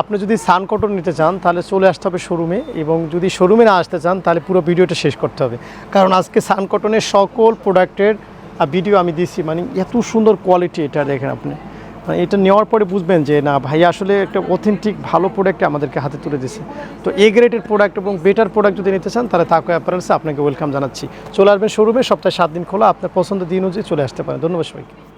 আপনি যদি সান কটন নিতে চান, তাহলে চলে আসতে হবে শোরুমে এবং যদি শোরুমে না আসতে চান, তাহলে পুরো ভিডিওটা শেষ করতে হবে। কারণ আজকে সান কটনের সকল প্রোডাক্টের ভিডিও আমি দিচ্ছি মানে এত সুন্দর কোয়ালিটি এটা দেখেন আপনি। মানে এটা নেওয়ার পরে বুঝবেন যে, না ভাই, আসলে একটা অথেন্টিক ভালো প্রোডাক্ট আমাদেরকে হাতে তুলে দিছে। তো এ গ্রেডের প্রোডাক্ট এবং বেটার প্রোডাক্ট যদি নিতে চান, তাহলে তাকে অ্যাপারেন্সে আপনাকে ওয়েলকাম জানাচ্ছি। চলে আসবেন শোরুমে, সপ্তাহে সাত দিন খোলা। আপনার পছন্দের দিন অনুযায়ী চলে আসতে পারেন। ধন্যবাদ সবাইকে।